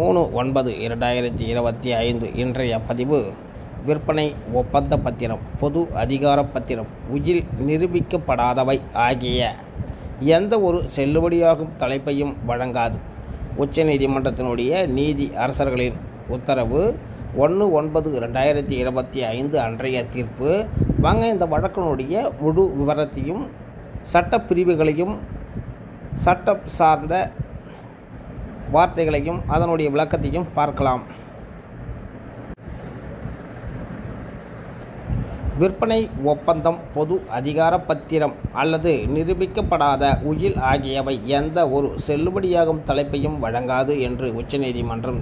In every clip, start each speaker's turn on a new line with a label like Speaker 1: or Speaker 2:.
Speaker 1: மூணு ஒன்பது இரண்டாயிரத்தி இருபத்தி ஐந்து இன்றைய பதிவு. விற்பனை ஒப்பந்த பத்திரம் பொது அதிகார பத்திரம் உயில் நிரூபிக்கப்படாதவை ஆகிய எந்த ஒரு செல்லுபடியாகும் தலைப்பையும் வழங்காது. உச்சநீதிமன்றத்தினுடைய நீதி அரசர்களின் உத்தரவு ஒன்று ஒன்பது ரெண்டாயிரத்தி இருபத்தி ஐந்து அன்றைய தீர்ப்பு. வாங்க இந்த வழக்கினுடைய முழு விவரத்தையும் சட்டப்பிரிவுகளையும் சட்டம் சார்ந்த வார்த்தைகளையும் அதனுடைய விளக்கத்தையும் பார்க்கலாம். விற்பனை ஒப்பந்தம் பொது அதிகார பத்திரம் அல்லது நிரூபிக்கப்படாத உயில் ஆகியவை எந்த ஒரு செல்லுபடியாகும் தலைப்பையும் வழங்காது என்று உச்சநீதிமன்றம்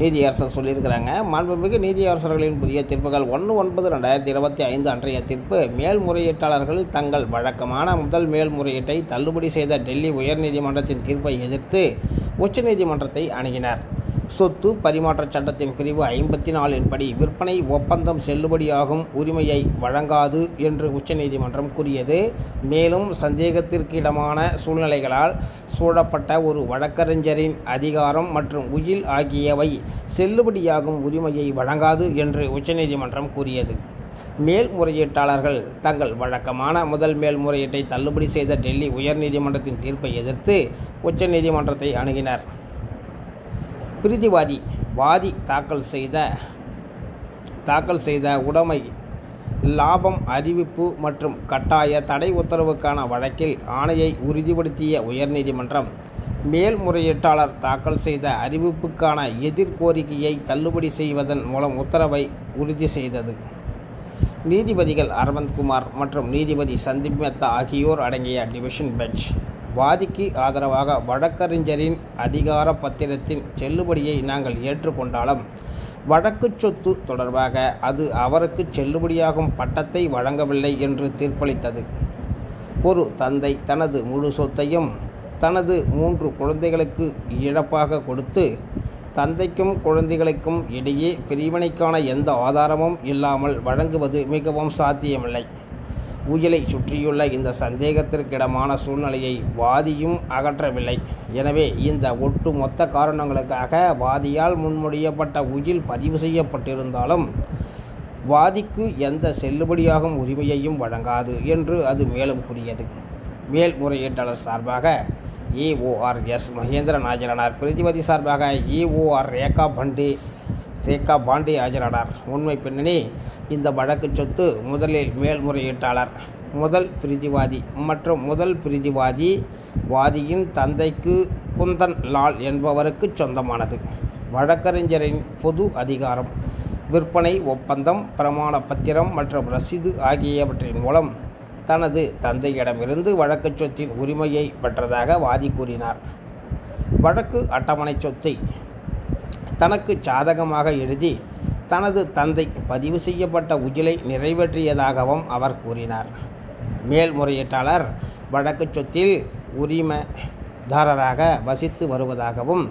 Speaker 1: நீதியரசர் சொல்லியிருக்கிறாங்க. மாண்புமிகு நீதியரசர்களின் புதிய தீர்ப்புகள் ஒன்று ஒன்பது ரெண்டாயிரத்தி இருபத்தி ஐந்து அன்றைய தீர்ப்பு. மேல்முறையீட்டாளர்கள் தங்கள் வழக்கமான முதல் மேல்முறையீட்டை தள்ளுபடி செய்த டெல்லி உயர்நீதிமன்றத்தின் தீர்ப்பை எதிர்த்து உச்சநீதிமன்றத்தை அணுகினர். சொத்து பரிமாற்றச் சட்டத்தின் பிரிவு ஐம்பத்தி நாலின் படி விற்பனை ஒப்பந்தம் செல்லுபடியாகும் உரிமையை வழங்காது என்று உச்சநீதிமன்றம் கூறியது. மேலும் சந்தேகத்திற்கிடமான சூழ்நிலைகளால் சூழப்பட்ட ஒரு வழக்கறிஞரின் அதிகாரம் மற்றும் உயில் ஆகியவை செல்லுபடியாகும் உரிமையை வழங்காது என்று உச்சநீதிமன்றம் கூறியது. மேல்முறையீட்டாளர்கள் தங்கள் வழக்கமான முதல் மேல்முறையீட்டை தள்ளுபடி செய்த டெல்லி உயர்நீதிமன்றத்தின் தீர்ப்பை எதிர்த்து உச்சநீதிமன்றத்தை அணுகினர். பிரீதிவாதி வாதி தாக்கல் செய்த தாக்கல் செய்த உடைமை லாபம் அறிவிப்பு மற்றும் கட்டாய தடை உத்தரவுக்கான வழக்கில் ஆணையை உறுதிப்படுத்திய உயர்நீதிமன்றம் மேல்முறையீட்டாளர் தாக்கல் செய்த அறிவிப்புக்கான எதிர்கோரிக்கையை தள்ளுபடி செய்வதன் மூலம் உத்தரவை உறுதி செய்தது. நீதிபதிகள் அரவந்த்குமார் மற்றும் நீதிபதி சந்தீப் மெத்தா ஆகியோர் அடங்கிய டிவிஷன் பெஞ்ச். வாதிக்கு ஆதரவாக வழக்கறிஞரின் அதிகார பத்திரத்தின் செல்லுபடியை நாங்கள் ஏற்றுக்கொண்டாலும் வழக்கு சொத்து தொடர்பாக அது அவருக்கு செல்லுபடியாகும் பட்டத்தை வழங்கவில்லை என்று தீர்ப்பளித்தது. ஒரு தந்தை தனது முழு சொத்தையும் தனது மூன்று குழந்தைகளுக்கு இழப்பாக கொடுத்து தந்தைக்கும் குழந்தைகளுக்கும் இடையே பிரிவினைக்கான எந்த ஆதாரமும் இல்லாமல் வழங்குவது மிகவும் சாத்தியமில்லை. ஊயலை சுற்றியுள்ள இந்த சந்தேகத்திற்கிடமான சூழ்நிலையை வாதியும் அகற்றவில்லை. எனவே இந்த ஒட்டு மொத்த காரணங்களுக்காக வாதியால் முன்மொழியப்பட்ட உயில் பதிவு செய்யப்பட்டிருந்தாலும் வாதிக்கு எந்த செல்லுபடியாகும் உரிமையையும் வழங்காது என்று அது மேலும் கூறியது. மேல்முறையீட்டாளர் சார்பாக ஏஓஆர்எஸ் மகேந்திரன் ஆஜரானார். பிரதிபதி சார்பாக இஓஆர் ரேகா பண்டி ரேகா பாண்டே ஆஜரானார். உண்மை பின்னணி இந்த வழக்கு சொத்து முதலில் மேல்முறையீட்டாளர் முதல் பிரிதிவாதி மற்றும் முதல் பிரிதிவாதி வாதியின் தந்தைக்கு குந்தன் லால் என்பவருக்கு சொந்தமானது. வழக்கறிஞரின் பொது அதிகாரம் விற்பனை ஒப்பந்தம் பிரமாண பத்திரம் மற்றும் ரசீது ஆகியவற்றின் மூலம் தனது தந்தையிடமிருந்து வழக்கு சொத்தின் உரிமையை பெற்றதாக வாதி கூறினார். வழக்கு அட்டவணை சொத்தை தனக்கு சாதகமாக எழுதி தனது தந்தை பதிவு செய்யப்பட்ட உஜிலை நிறைவேற்றியதாகவும் அவர் கூறினார். மேல்முறையீட்டாளர் வழக்கு சொத்தில் உரிமைதாரராக வசித்து வருவதாகவும்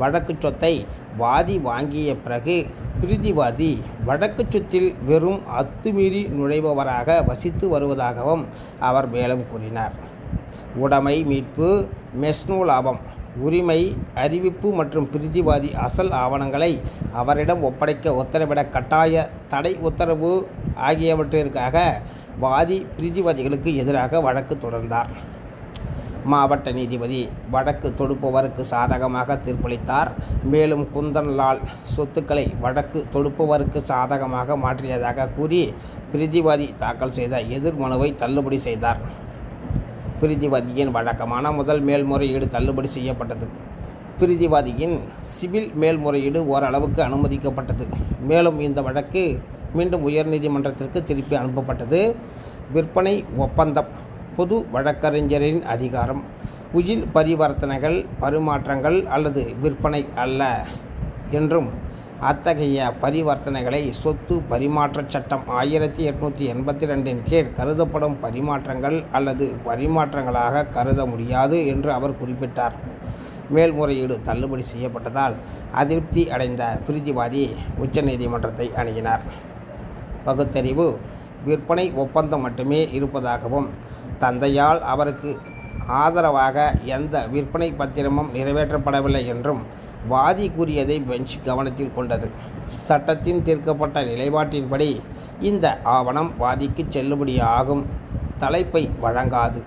Speaker 1: வழக்கு சொத்தை வாதி வாங்கிய பிறகு பிரீதிவாதி வடக்கு சொத்தில் வெறும் அத்துமீறி நுழைபவராக வசித்து வருவதாகவும் அவர் மேலும் கூறினார். உடைமை மீட்பு மெஸ்னோ லாபம் உரிமை அறிவிப்பு மற்றும் பிரிதிவாதி அசல் ஆவணங்களை அவரிடம் ஒப்படைக்க உத்தரவிட கட்டாய தடை உத்தரவு ஆகியவற்றிற்காக வாதி பிரிதிவாதிகளுக்கு எதிராக வழக்கு தொடர்ந்தார். மாவட்ட நீதிபதி வழக்கு தொடுப்பவருக்கு சாதகமாக தீர்ப்பளித்தார். மேலும் குந்தன்லால் சொத்துக்களை வழக்கு தொடுப்பவருக்கு சாதகமாக மாற்றியதாக கூறி பிரதிவாதி தாக்கல் செய்த எதிர் மனுவை தள்ளுபடி செய்தார். பிரதிவாதியின் வழக்கமான முதல் மேல்முறையீடு தள்ளுபடி செய்யப்பட்டது. பிரதிவாதியின் சிவில் மேல்முறையீடு ஓரளவுக்கு அனுமதிக்கப்பட்டது. மேலும் இந்த வழக்கு மீண்டும் உயர்நீதிமன்றத்திற்கு திருப்பி அனுப்பப்பட்டது. விற்பனை ஒப்பந்தம் பொது வழக்கறிஞரின் அதிகாரம். உயில் பரிவர்த்தனைகள் பரிமாற்றங்கள் அல்லது விற்பனை அல்ல என்றும் அத்தகைய பரிவர்த்தனைகளை சொத்து பரிமாற்றச் சட்டம் ஆயிரத்தி எட்நூற்றி எண்பத்தி ரெண்டின் கீழ் கருதப்படும் பரிமாற்றங்கள் அல்லது பரிமாற்றங்களாக கருத முடியாது என்று அவர் குறிப்பிட்டார். மேல்முறையீடு தள்ளுபடி செய்யப்பட்டதால் அதிருப்தி அடைந்த பிரீதிவாதி உச்சநீதிமன்றத்தை அணுகினார். பகுத்தறிவு விற்பனை ஒப்பந்தம் மட்டுமே இருப்பதாகவும் தந்தையால் அவருக்கு ஆதரவாக எந்த விற்பனை பத்திரமும் நிறைவேற்றப்படவில்லை என்றும் வாதி கூறியதை பெஞ்ச் கவனத்தில் கொண்டது. சட்டத்தின் தீர்க்கப்பட்ட நிலைப்பாட்டின்படி இந்த ஆவணம் வாதிக்கு செல்லுபடியாகும் தலைப்பை வழங்காது.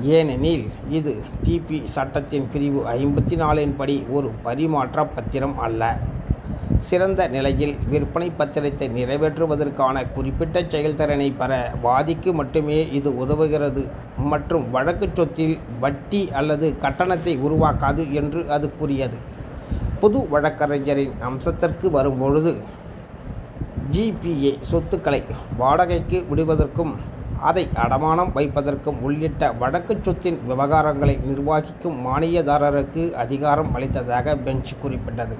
Speaker 1: ஏனெனில் இது டிபி சட்டத்தின் பிரிவு ஐம்பத்தி நாலின்படி ஒரு பரிமாற்ற பத்திரம் அல்ல. சிறந்த நிலையில் விற்பனை பத்திரத்தை நிறைவேற்றுவதற்கான குறிப்பிட்ட செயல்திறனை பெற வாதிக்கு மட்டுமே இது உதவுகிறது. மற்றும் வழக்கு சொத்தில் வட்டி அல்லது கட்டணத்தை உருவாக்காது என்று அது கூறியது. பொது வழக்கறிஞரின் அம்சத்திற்கு வரும்பொழுது ஜிபிஏ சொத்துக்களை வாடகைக்கு விடுவதற்கும் அதை அடமானம் வைப்பதற்கும் உள்ளிட்ட வடக்கு சொத்தின் விவகாரங்களை நிர்வகிக்கும் மானியதாரருக்கு அதிகாரம் அளித்ததாக பெஞ்ச் குறிப்பிட்டது.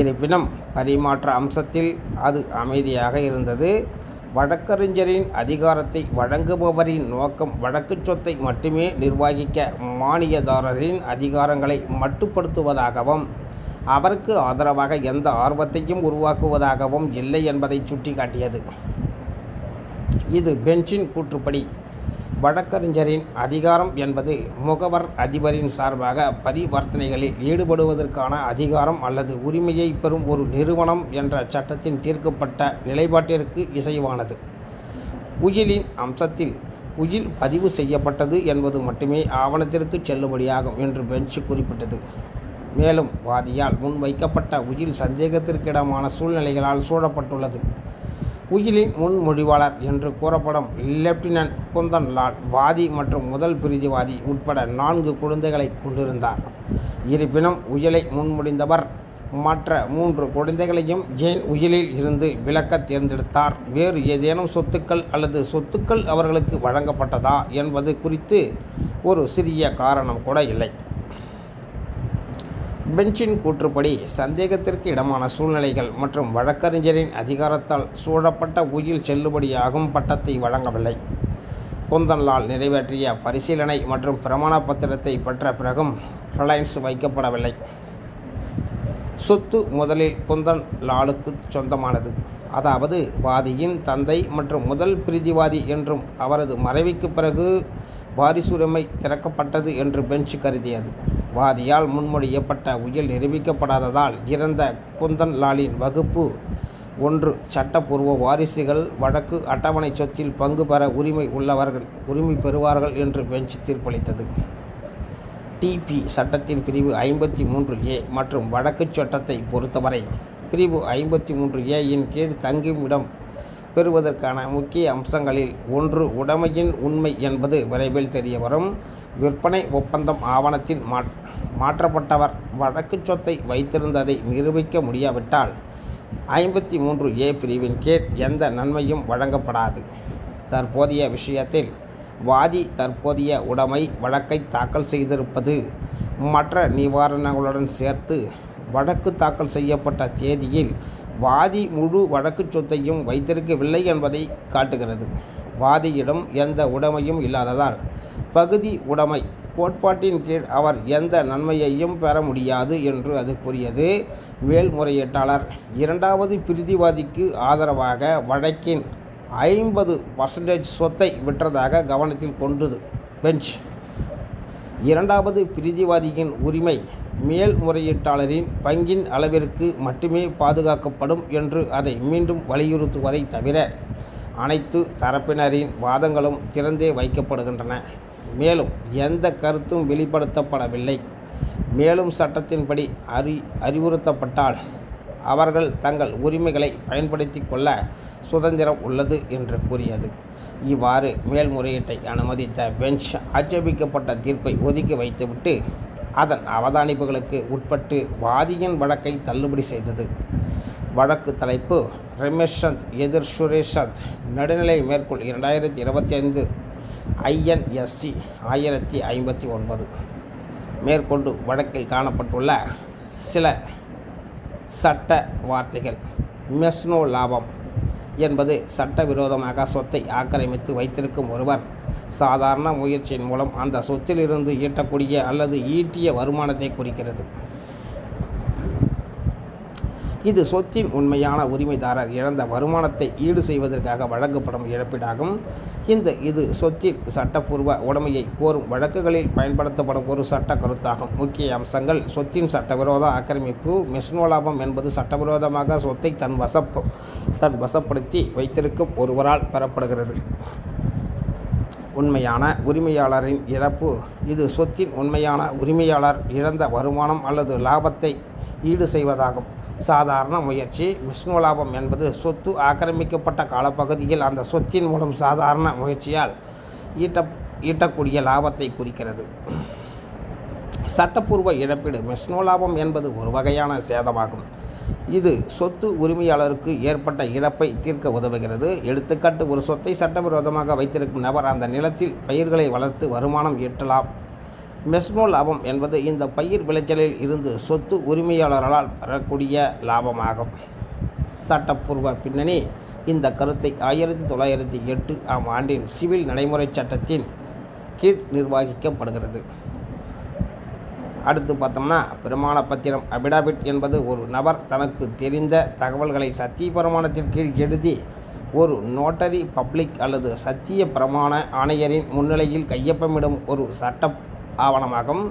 Speaker 1: இருப்பினும் பரிமாற்ற அம்சத்தில் அது அமைதியாக இருந்தது. வழக்கறிஞரின் அதிகாரத்தை வழங்குபவரின் நோக்கம் வழக்கு சொத்தை மட்டுமே நிர்வகிக்க மானியதாரரின் அதிகாரங்களை மட்டுப்படுத்துவதாகவும் அவருக்கு ஆதரவாக எந்த ஆர்வத்தையும் உருவாக்குவதாகவும் இல்லை என்பதை சுட்டிக்காட்டியது. இது பெஞ்சின் கூற்றுப்படி வழக்கறிஞரின் அதிகாரம் என்பது முகவர் அதிபரின் சார்பாக பரிவர்த்தனைகளில் ஈடுபடுவதற்கான அதிகாரம் அல்லது உரிமையை பெறும் ஒரு நிறுவனம் என்ற சட்டத்தின் தீர்க்கப்பட்ட நிலைப்பாட்டிற்கு இசைவானது. உயிலின் அம்சத்தில் உயில் பதிவு செய்யப்பட்டது என்பது மட்டுமே ஆவணத்திற்கு செல்லுபடியாகும் என்று பெஞ்ச் குறிப்பிட்டது. மேலும் வாதியால் முன்வைக்கப்பட்ட உயில் சந்தேகத்திற்கிடமான சூழ்நிலைகளால் சூழப்பட்டுள்ளது. உயிலின் முன்மொழிவாளர் என்று கூறப்படும் லெப்டினன்ட் குந்தன் லால் வாதி மற்றும் முதல் பிரிதிவாதி உட்பட நான்கு குழந்தைகளை கொண்டிருந்தார். இருப்பினும் உயிலை முன்மொழிந்தவர் மற்ற மூன்று குழந்தைகளையும் ஜேன் உயிலில் இருந்து விலக்க தேர்ந்தெடுத்தார். வேறு ஏதேனும் சொத்துக்கள் அல்லது சொத்துக்கள் அவர்களுக்கு வழங்கப்பட்டதா என்பது குறித்து ஒரு சிறிய காரணம் கூட இல்லை. பெஞ்சின் கூற்றுப்படி சந்தேகத்திற்கு இடமான சூழ்நிலைகள் மற்றும் வழக்கறிஞரின் அதிகாரத்தால் சூழப்பட்ட உயில் செல்லுபடியாகும் பட்டத்தை வழங்கவில்லை. குந்தன்லால் நிறைவேற்றிய பரிசீலனை மற்றும் பிரமாண பத்திரத்தை பெற்ற பிறகும் ரிலையன்ஸ் வைக்கப்படவில்லை. சொத்து முதலில் குந்தன் லாலுக்கு சொந்தமானது. அதாவது வாதியின் தந்தை மற்றும் முதல் பிரிதிவாதி என்றும் அவரது மறைவுக்கு பிறகு வாரிசுரிமை திறக்கப்பட்டது என்று பெஞ்ச் கருதியது. வாதியால் முன்மொழியப்பட்ட உயில் நிரூபிக்கப்படாததால் இறந்த குந்தன் லாலின் வகுப்பு ஒன்று. சட்டப்பூர்வ வாரிசுகள் வழக்கு அட்டவணை சொத்தில் பங்கு பெற உரிமை உள்ளவர்கள் உரிமை பெறுவார்கள் என்று பெஞ்ச் தீர்ப்பளித்தது. டிபி சட்டத்தின் பிரிவு ஐம்பத்தி மூன்று ஏ மற்றும் வழக்கு சட்டத்தை பொறுத்தவரை பிரிவு ஐம்பத்தி மூன்று ஏயின் கீழ் தங்கும் இடம் பெறுவதற்கான முக்கிய அம்சங்களில் ஒன்று உடைமையின் உண்மை என்பது விரைவில் தெரியவரும் விற்பனை ஒப்பந்தம் ஆவணத்தின் மா மாற்றப்பட்டவர். வழக்கு சொத்தை வைத்திருந்ததை நிரூபிக்க முடியாவிட்டால் ஐம்பத்தி மூன்று ஏ பிரிவின் கீழ் எந்த நன்மையும் வழங்கப்படாது. தற்போதைய விஷயத்தில் வாதி தற்போதைய உடைமை வழக்கை தாக்கல் செய்திருப்பது மற்ற நிவாரணங்களுடன் சேர்த்து வழக்கு தாக்கல் செய்யப்பட்ட தேதியில் வாதி முழு வழக்குச் சொத்தையும் வைத்திருக்கவில்லை என்பதை காட்டுகிறது. வாதியிடம் எந்த உடைமையும் இல்லாததால் பகுதி உடைமை கோட்பாட்டின் கீழ் அவர் எந்த நன்மையையும் பெற முடியாது என்று அது கூறியது. மேல்முறையீட்டாளர் இரண்டாவது பிரிதிவாதிக்கு ஆதரவாக வழக்கின் ஐம்பது பர்சன்டேஜ் சொத்தை விற்றதாக கவனத்தில் கொண்டது. பெஞ்ச். இரண்டாவது பிரிதிவாதியின் உரிமை மேல்முறையீட்டாளரின் பங்கின் அளவிற்கு மட்டுமே பாதுகாக்கப்படும் என்று அதை மீண்டும் வலியுறுத்துவதை தவிர அனைத்து தரப்பினரின் வாதங்களும் திறந்தே வைக்கப்படுகின்றன. மேலும் எந்த கருத்தும் வெளிப்படுத்தப்படவில்லை. மேலும் சட்டத்தின்படி அறி அறிவுறுத்தப்பட்டால் அவர்கள் தங்கள் உரிமைகளை பயன்படுத்தி கொள்ள சுதந்திரம் உள்ளது என்று கூறியது. இவ்வாறு மேல்முறையீட்டை அனுமதித்த பெஞ்ச் ஆட்சேபிக்கப்பட்ட தீர்ப்பை ஒதுக்கி வைத்துவிட்டு அதன் அவதானிப்புகளுக்கு உட்பட்டு வாதியின் வழக்கை தள்ளுபடி செய்தது. வழக்கு தலைப்பு ரமேஷ் சந்த் எதிர் சுரேஷ் சந்த் நடுநிலை மேற்கொள் இரண்டாயிரத்தி இருபத்தி ஐந்து ஐஎன்எஸ்சி ஆயிரத்தி ஐம்பத்தி ஒன்பது. மேற்கொண்டு வழக்கில் காணப்பட்டுள்ள சில சட்ட வார்த்தைகள். மெஸ்னோ லாபம் என்பது சட்டவிரோதமாக சொத்தை ஆக்கிரமித்து வைத்திருக்கும் ஒருவர் சாதாரண முயற்சியின் மூலம் அந்த சொத்திலிருந்து ஈட்டக்கூடிய அல்லது ஈட்டிய வருமானத்தை குறிக்கிறது. இது சொத்தின் உண்மையான உரிமைதாரர் இழந்த வருமானத்தை ஈடு செய்வதற்காக வழங்கப்படும் இழப்பீடாகும். இந்த இது சொத்தின் சட்டப்பூர்வ உடைமையை கோரும் வழக்குகளில் பயன்படுத்தப்படும் ஒரு சட்ட கருத்தாகும். முக்கிய அம்சங்கள் சொத்தின் சட்டவிரோத ஆக்கிரமிப்பு மிஸ்னோலாபம் என்பது சட்டவிரோதமாக சொத்தை தன் வசப்பு தன் வசப்படுத்தி வைத்திருக்கும் ஒருவரால் பெறப்படுகிறது. உண்மையான உரிமையாளரின் இழப்பு. இது சொத்தின் உண்மையான உரிமையாளர் இழந்த வருமானம் அல்லது லாபத்தை ஈடு செய்வதாகும். சாதாரண முயற்சி விஷ்ணு லாபம் என்பது சொத்து ஆக்கிரமிக்கப்பட்ட காலப்பகுதியில் அந்த சொத்தின் மூலம் சாதாரண முயற்சியால் ஈட்ட ஈட்டக்கூடிய லாபத்தை குறிக்கிறது. சட்டப்பூர்வ இழப்பீடு விஷ்ணு லாபம் என்பது ஒரு வகையான சேதமாகும். இது சொத்து உரிமையாளருக்கு ஏற்பட்ட இழப்பை தீர்க்க உதவுகிறது. எடுத்துக்காட்டு ஒரு சொத்தை சட்டவிரோதமாக வைத்திருக்கும் நபர் அந்த நிலத்தில் பயிர்களை வளர்த்து வருமானம் ஈட்டலாம். மெஸ்மோ லாபம் என்பது இந்த பயிர் விளைச்சலில் இருந்து சொத்து உரிமையாளர்களால் பெறக்கூடிய லாபமாகும். சட்டப்பூர்வ பின்னணி இந்த கருத்தை ஆயிரத்தி தொள்ளாயிரத்தி எட்டு ஆம் ஆண்டின் சிவில் நடைமுறை சட்டத்தின் கீழ் நிர்வகிக்கப்படுகிறது. அடுத்து பார்த்தோம்னா பிரமாண பத்திரம் அபிடாபிட் என்பது ஒரு நபர் தனக்கு தெரிந்த தகவல்களை சத்திய பிரமாணத்தின் கீழ் எழுதி ஒரு நோட்டரி பப்ளிக் அல்லது சத்திய பிரமாண ஆணையரின் முன்னிலையில் கையொப்பமிடும் ஒரு சட்ட ஆவணமாகும்.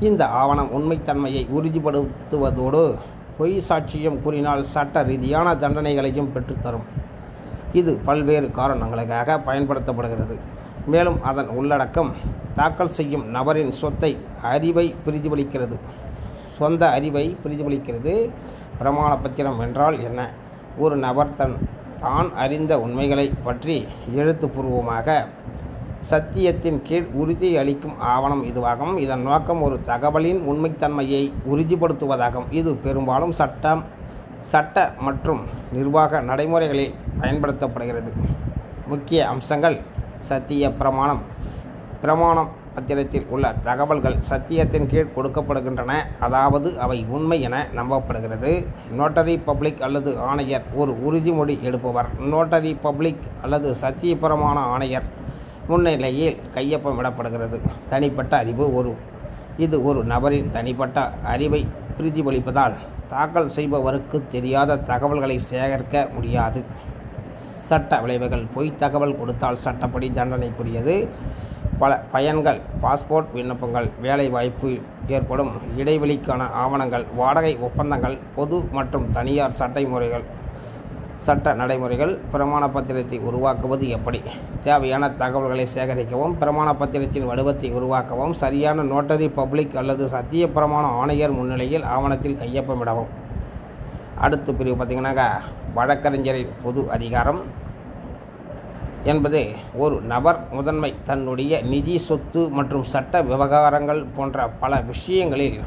Speaker 1: இந்த ஆவணம் உண்மைத்தன்மையை உறுதிப்படுத்துவதோடு பொய் சாட்சியம் கூறினால் சட்ட ரீதியான தண்டனைகளையும் பெற்றுத்தரும். இது பல்வேறு காரணங்களுக்காக பயன்படுத்தப்படுகிறது. மேலும் அதன் உள்ளடக்கம் தாக்கல் செய்யும் நபரின் சொத்தை அறிவை பிரதிபலிக்கிறது. சொந்த அறிவை பிரதிபலிக்கிறது. பிரமாண பத்திரம் என்றால் என்ன? ஒரு நபர் தன் தான் அறிந்த உண்மைகளை பற்றி எழுத்துப்பூர்வமாக சத்தியத்தின் கீழ் உறுதி அளிக்கும் ஆவணம் இதுவாகும். இதன் நோக்கம் ஒரு தகவலின் உண்மைத்தன்மையை உறுதிப்படுத்துவதாகும். இது பெரும்பாலும் சட்டம் சட்ட மற்றும் நிர்வாக நடைமுறைகளில் பயன்படுத்தப்படுகிறது. முக்கிய அம்சங்கள் சத்திய பிரமாணம். பிரமாணம் பத்திரத்தில் உள்ள தகவல்கள் சத்தியத்தின் கீழ் கொடுக்கப்படுகின்றன. அதாவது அவை உண்மை என நம்பப்படுகிறது. நோட்டரி பப்ளிக் அல்லது ஆணையர் ஒரு உறுதிமொழி எடுப்பவர். நோட்டரி பப்ளிக் அல்லது சத்தியபுரமான ஆணையர் முன்னிலையில் கையொப்பமிடப்படுகிறது தனிப்பட்ட அறிவு ஒரு இது ஒரு நபரின் தனிப்பட்ட அறிவை பிரதிபலிப்பதால் தாக்கல் செய்பவருக்கு தெரியாத தகவல்களை சேகரிக்க முடியாது. சட்ட விளைவுகள் பொய் தகவல் கொடுத்தால் சட்டப்படி தண்டனைக்குரியது. பல பயன்கள் பாஸ்போர்ட் விண்ணப்பங்கள் வேலைவாய்ப்பு ஏற்படும் இடைவெளிக்கான ஆவணங்கள் வாடகை ஒப்பந்தங்கள் பொது மற்றும் தனியார் சட்டை முறைகள் சட்ட நடைமுறைகள் பிரமாண பத்திரத்தை உருவாக்குவது எப்படி? தேவையான தகவல்களை சேகரிக்கவும் பிரமாண பத்திரத்தின் வடிவத்தை உருவாக்கவும் சரியான நோட்டரி பப்ளிக் அல்லது சத்திய பிரமாண ஆணையர் முன்னிலையில் ஆவணத்தில் கையொப்பமிடவும். அடுத்து பிரிவு பார்த்திங்கனாக்கா வழக்கறிஞரின் பொது அதிகாரம் என்பது ஒரு நபர் முதன்மை. தன்னுடைய நிதி சொத்து மற்றும் சட்ட விவகாரங்கள் போன்ற பல விஷயங்களில்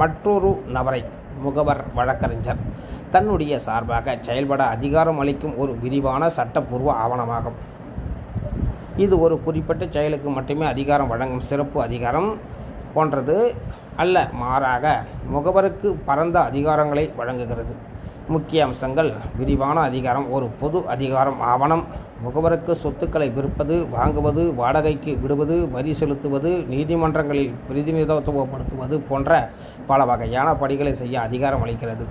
Speaker 1: மற்றொரு நபரை முகவர் வழக்கறிஞர். தன்னுடைய சார்பாக செயல்பட அதிகாரம் அளிக்கும் ஒரு விரிவான சட்டப்பூர்வ ஆவணமாகும். இது ஒரு குறிப்பிட்ட செயலுக்கு மட்டுமே அதிகாரம் வழங்கும் சிறப்பு அதிகாரம் போன்றது அல்ல மாறாக முகவருக்கு பரந்த அதிகாரங்களை வழங்குகிறது. முக்கிய அம்சங்கள் விரிவான அதிகாரம். ஒரு பொது அதிகாரம். ஆவணம். முகவருக்கு சொத்துக்களை விற்பது வாங்குவது வாடகைக்கு விடுவது வரி செலுத்துவது நீதிமன்றங்களில் பிரதிநிதித்துவப்படுத்துவது போன்ற பல வகையான படிகளை செய்ய அதிகாரம் அளிக்கிறது.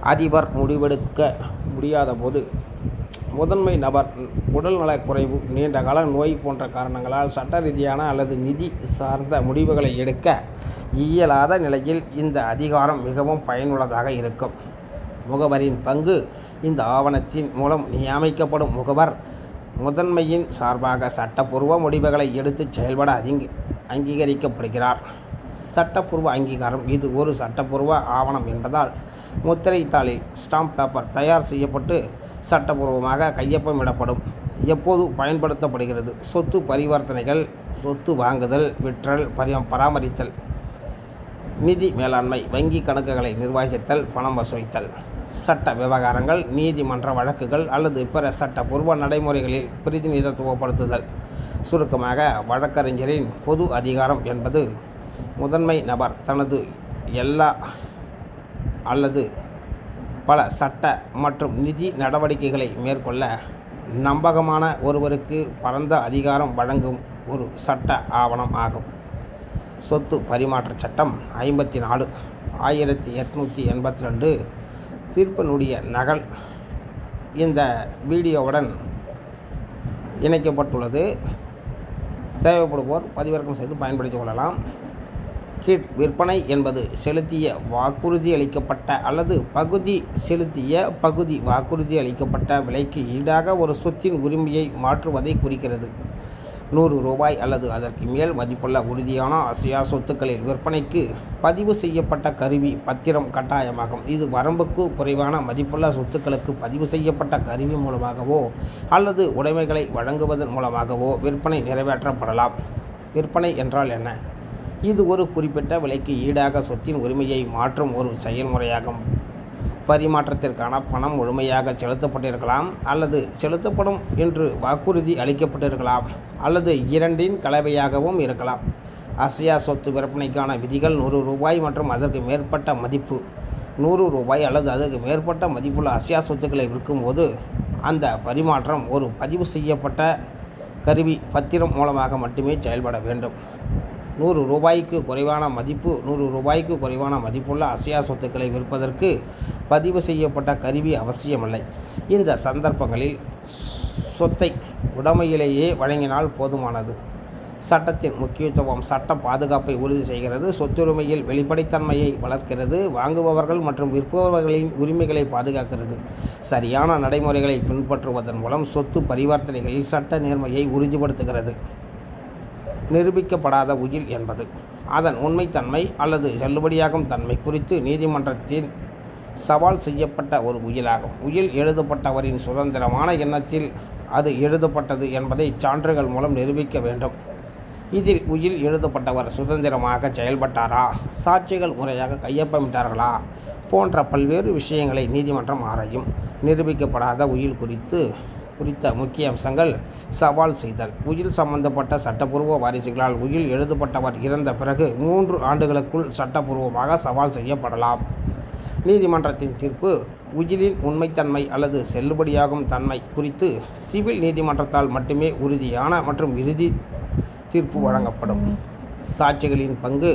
Speaker 1: அதிபர் முடிவெடுக்க முடியாத போது முதன்மை நபர் உடல்நலக் குறைவு நீண்டகால நோய் போன்ற காரணங்களால் சட்ட ரீதியான அல்லது நிதி சார்ந்த முடிவுகளை எடுக்க இயலாத நிலையில் இந்த அதிகாரம் மிகவும் பயனுள்ளதாக இருக்கும். முகவரின் பங்கு. இந்த ஆவணத்தின் மூலம் நியமிக்கப்படும் முகவர் முதன்மையின் சார்பாக சட்டப்பூர்வ முடிவுகளை எடுத்து செயல்பட அதிங்கு அங்கீகரிக்கப்படுகிறார். சட்டப்பூர்வ அங்கீகாரம் இது ஒரு சட்டப்பூர்வ ஆவணம் என்பதால் முத்திரைத்தாளில் ஸ்டாம்ப் பேப்பர் தயார் செய்யப்பட்டு சட்டப்பூர்வமாக கையொப்பமிடப்படும். எப்போது பயன்படுத்தப்படுகிறது? சொத்து பரிவர்த்தனைகள் சொத்து வாங்குதல் விற்றல் பரி பராமரித்தல் நிதி மேலாண்மை வங்கி கணக்குகளை நிர்வகித்தல் பணம் வசூலித்தல். சட்ட விவகாரங்கள் நீதிமன்ற வழக்குகள் அல்லது பிற சட்டப்பூர்வ நடைமுறைகளில் பிரதிநிதித்துவப்படுத்துதல். சுருக்கமாக வழக்கறிஞரின் பொது அதிகாரம் என்பது முதன்மை நபர் தனது எல்லா அல்லது பல சட்ட மற்றும் நிதி நடவடிக்கைகளை மேற்கொள்ள நம்பகமான ஒருவருக்கு பரந்த அதிகாரம் வழங்கும் ஒரு சட்ட ஆவணம் ஆகும். சொத்து பரிமாற்ற சட்டம் ஐம்பத்தி நாலு ஆயிரத்தி எட்நூற்றி எண்பத்தி ரெண்டு தீர்ப்பினுடைய நகல் இந்த வீடியோவுடன் இணைக்கப்பட்டுள்ளது. தேவைப்படுவோர் பதிவிறக்கம் செய்து பயன்படுத்திக் கொள்ளலாம். கீழ் விற்பனை என்பது செலுத்திய வாக்குறுதி அளிக்கப்பட்ட அல்லது பகுதி செலுத்திய பகுதி வாக்குறுதி அளிக்கப்பட்ட விலைக்கு ஈடாக ஒரு சொத்தின் உரிமையை மாற்றுவதை குறிக்கிறது. நூறு ரூபாய் அல்லது அதற்கு மேல் மதிப்புள்ள உறுதியான அசையா சொத்துக்களில் விற்பனைக்கு பதிவு செய்யப்பட்ட கருவி பத்திரம் கட்டாயமாகும். இது வரம்புக்கு குறைவான மதிப்புள்ள சொத்துக்களுக்கு பதிவு செய்யப்பட்ட கருவி மூலமாகவோ அல்லது உடைமைகளை வழங்குவதன் மூலமாகவோ விற்பனை நிறைவேற்றப்படலாம். விற்பனை என்றால் என்ன? இது ஒரு குறிப்பிட்ட விலைக்கு ஈடாக சொத்தின் உரிமையை மாற்றும் ஒரு செயல்முறையாகும். பரிமாற்றத்திற்கான பணம் முழுமையாக செலுத்தப்பட்டிருக்கலாம் அல்லது செலுத்தப்படும் என்று வாக்குறுதி அளிக்கப்பட்டிருக்கலாம் அல்லது இரண்டின் கலவையாகவும் இருக்கலாம். அசையா சொத்து விற்பனைக்கான விதிகள் நூறு ரூபாய் மற்றும் அதற்கு மேற்பட்ட மதிப்பு நூறு ரூபாய் அல்லது அதற்கு மேற்பட்ட மதிப்புள்ள அசையா சொத்துக்களை விற்கும்போது அந்த பரிமாற்றம் ஒரு பதிவு செய்யப்பட்ட கருவி பத்திரம் மூலமாக மட்டுமே செயல்பட வேண்டும். நூறு ரூபாய்க்கு குறைவான மதிப்பு நூறு ரூபாய்க்கு குறைவான மதிப்புள்ள அசையா சொத்துக்களை விற்பதற்கு பதிவு செய்யப்பட்ட கருவி அவசியமில்லை. இந்த சந்தர்ப்பங்களில் சொத்தை உடைமையிலேயே வழங்கினால் போதுமானது. சட்டத்தின் முக்கியத்துவம் சட்ட பாதுகாப்பை உறுதி செய்கிறது சொத்துரிமையில் வெளிப்படைத்தன்மையை வளர்க்கிறது வாங்குபவர்கள் மற்றும் விற்பவர்களின் உரிமைகளை பாதுகாக்கிறது. சரியான நடைமுறைகளை பின்பற்றுவதன் மூலம் சொத்து பரிவர்த்தனைகளில் சட்ட நேர்மையை உறுதிப்படுத்துகிறது. நிரூபிக்கப்படாத உயில் என்பது. அதன் உண்மைத்தன்மை அல்லது செல்லுபடியாகும் தன்மை குறித்து நீதிமன்றத்தில் சவால் செய்யப்பட்ட ஒரு உயிலாகும். உயில் எழுதப்பட்டவரின் சுதந்திரமான எண்ணத்தில் அது எழுதப்பட்டது என்பதை சான்றுகள் மூலம் நிரூபிக்க வேண்டும். இதில் உயில் எழுதப்பட்டவர் சுதந்திரமாக செயல்பட்டாரா? சாட்சிகள் முறையாக கையொப்பமிட்டார்களா? போன்ற பல்வேறு விஷயங்களை நீதிமன்றம் ஆராயும். நிரூபிக்கப்படாத உயில் குறித்து குறித்த முக்கிய அம்சங்கள் சவால் செய்தல். உயில் சம்பந்தப்பட்ட சட்டப்பூர்வ வாரிசுகளால் உயில் எழுதப்பட்டவர் இறந்த பிறகு மூன்று ஆண்டுகளுக்குள் சட்டப்பூர்வமாக சவால் செய்யப்படலாம். நீதிமன்றத்தின் தீர்ப்பு உயிலின் உண்மைத்தன்மை அல்லது செல்லுபடியாகும் தன்மை குறித்து சிவில் நீதிமன்றத்தால் மட்டுமே உறுதியான மற்றும் இறுதி தீர்ப்பு வழங்கப்படும். சாட்சிகளின் பங்கு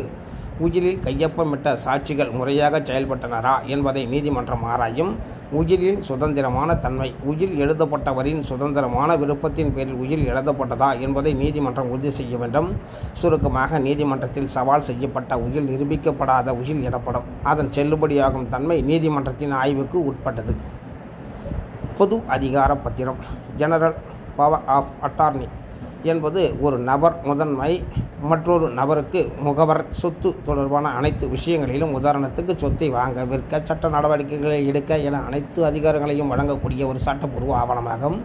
Speaker 1: உயிலில் கையொப்பமிட்ட சாட்சிகள் முறையாக செயல்பட்டனரா என்பதை நீதிமன்றம் ஆராயும். உயிலின் சுதந்திரமான தன்மை. உயில் எழுதப்பட்டவரின் சுதந்திரமான விருப்பத்தின் பேரில் உயில் எழுதப்பட்டதா என்பதை நீதிமன்றம் உறுதி செய்ய வேண்டும். சுருக்கமாக நீதிமன்றத்தில் சவால் செய்யப்பட்ட உயில் நிரூபிக்கப்படாத உயில் எனப்படும். அதன் செல்லுபடியாகும் தன்மை நீதிமன்றத்தின் ஆய்வுக்கு உட்பட்டது. பொது அதிகார பத்திரம். General power of attorney. என்பது ஒரு நபர் முதன்மை மற்றொரு நபருக்கு முகவர் சொத்து தொடர்பான அனைத்து விஷயங்களிலும் உதாரணத்துக்கு சொத்தை வாங்க விற்க சட்ட நடவடிக்கைகளை எடுக்க என அனைத்து அதிகாரங்களையும் வழங்கக்கூடிய ஒரு சட்டப்பூர்வ ஆவணமாகும்.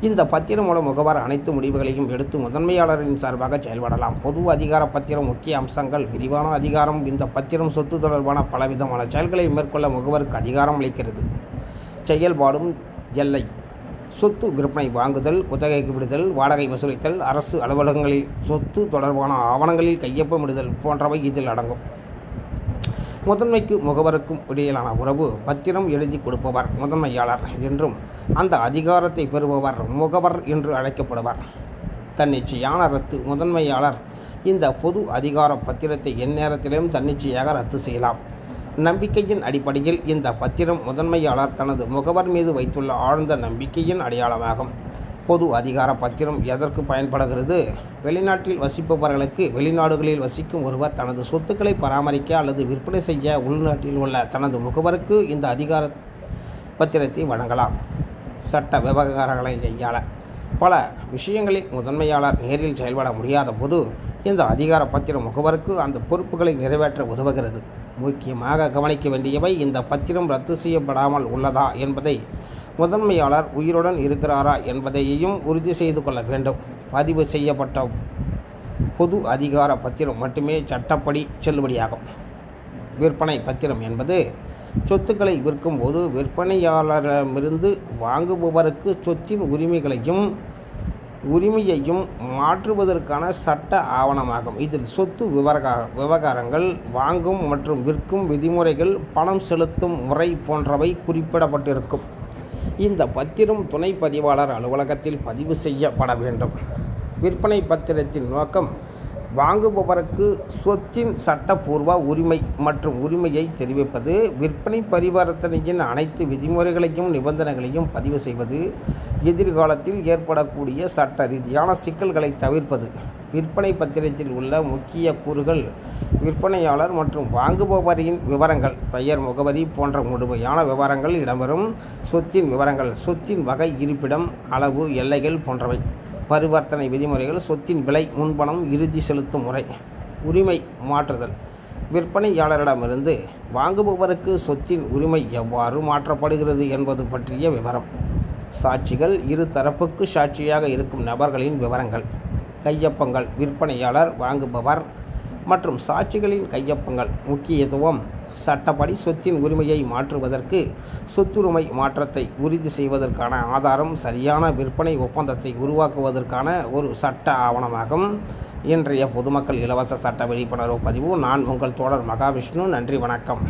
Speaker 1: இந்த பத்திரம் மூலம் முகவர் அனைத்து முடிவுகளையும் எடுத்து முதன்மையாளரின் சார்பாக செயல்படலாம். பொது அதிகார பத்திரம் முக்கிய அம்சங்கள் விரிவான அதிகாரம் இந்த பத்திரம் சொத்து தொடர்பான பலவிதமான செயல்களை மேற்கொள்ள முகவருக்கு அதிகாரம் அளிக்கிறது. செயல்பாடும் எல்லை. சொத்து விற்பனை வாங்குதல் குத்தகைக்கு விடுதல் வாடகை வசூலித்தல் அரசு அலுவலகங்களில் சொத்து தொடர்பான ஆவணங்களில் கையொப்பமிடுதல் போன்றவை இதில் அடங்கும். முதன்மைக்கு முகவருக்கும் இடையிலான உறவு பத்திரம் எழுதி கொடுப்பவர் முதன்மையாளர் என்றும் அந்த அதிகாரத்தை பெறுபவர் முகவர் என்று அழைக்கப்படுவர். தன்னிச்சையான ரத்து முதன்மையாளர் இந்த பொது அதிகார பத்திரத்தை எந்நேரத்திலும் தன்னிச்சையாக ரத்து செய்யலாம். நம்பிக்கையின் அடிப்படையில் இந்த பத்திரம் முதன்மையாளர் தனது முகவர் மீது வைத்துள்ள ஆழ்ந்த நம்பிக்கையின் அடையாளமாகும். பொது அதிகார பத்திரம் எதற்கு பயன்படுகிறது? வெளிநாட்டில் வசிப்பவர்களுக்கு வெளிநாடுகளில் வசிக்கும் ஒருவர் தனது சொத்துக்களை பராமரிக்க அல்லது விற்பனை செய்ய உள்நாட்டில் உள்ள தனது முகவருக்கு இந்த அதிகார பத்திரத்தை வழங்கலாம். சட்ட விவகாரங்களை கையாள. பல விஷயங்களில் முதன்மையாளர் நேரில் செயல்பட முடியாத போது இந்த அதிகார பத்திரம் முகவருக்கு அந்த பொறுப்புகளை நிறைவேற்ற உதவுகிறது. முக்கியமாக கவனிக்க வேண்டியவை இந்த பத்திரம் ரத்து செய்யப்படாமல் உள்ளதா என்பதை முதன்மையாளர் உயிருடன் இருக்கிறாரா என்பதையும் உறுதி செய்து கொள்ள வேண்டும். பதிவு செய்யப்பட்ட பொது அதிகார பத்திரம் மட்டுமே சட்டப்படி செல்லுபடியாகும். விற்பனை பத்திரம் என்பது சொத்துக்களை விற்கும்போது விற்பனையாளரிடமிருந்து வாங்குபவருக்கு சொத்தின் உரிமைகளையும் உரிமையையும் மாற்றுவதற்கான சட்ட ஆவணமாகும். இதில் சொத்து விவகார விவகாரங்கள் வாங்கும் மற்றும் விற்கும் விதிமுறைகள் பணம் செலுத்தும் முறை போன்றவை குறிப்பிடப்பட்டிருக்கும். இந்த பத்திரம் துணை பதிவாளர் அலுவலகத்தில் பதிவு செய்யப்பட வேண்டும். விற்பனை பத்திரத்தின் நோக்கம் வாங்குபவருக்கு சொத்தின் சட்டப்பூர்வ உரிமை மற்றும் உரிமையை தெரிவிப்பது விற்பனை பரிவர்த்தனையின் அனைத்து விதிமுறைகளையும் நிபந்தனைகளையும் பதிவு செய்வது எதிர்காலத்தில் ஏற்படக்கூடிய சட்ட ரீதியான சிக்கல்களை தவிர்ப்பது. விற்பனை பத்திரத்தில் உள்ள முக்கிய கூறுகள் விற்பனையாளர் மற்றும் வாங்குபவரின் விவரங்கள் பெயர் முகவரி போன்ற முழுமையான விவரங்கள் இடம்பெறும். சொத்தின் விவரங்கள் சொத்தின் வகை இருப்பிடம் அளவு எல்லைகள் போன்றவை. பரிவர்த்தனை விதிமுறைகள் சொத்தின் விலை முன்பணம் இறுதி செலுத்தும் முறை உரிமை மாற்றுதல். விற்பனையாளரிடமிருந்து வாங்குபவருக்கு சொத்தின் உரிமை எவ்வாறு மாற்றப்படுகிறது என்பது பற்றிய விவரம். சாட்சிகள் இரு தரப்புக்கு சாட்சியாக இருக்கும் நபர்களின் விவரங்கள். கையொப்பங்கள் விற்பனையாளர் வாங்குபவர் மற்றும் சாட்சிகளின் கையொப்பங்கள். முக்கியத்துவம் சட்டப்படி சொத்தின் உரிமையை மாற்றுவதற்கு சொத்துரிமை மாற்றத்தை உறுதி செய்வதற்கான ஆதாரம் சரியான விற்பனை ஒப்பந்தத்தை உருவாக்குவதற்கான ஒரு சட்ட ஆவணமாகும். இன்றைய பொதுமக்கள் இலவச சட்ட விழிப்புணர்வு பதிவு. நான் உங்கள் தோழர் மகாவிஷ்ணு. நன்றி வணக்கம்.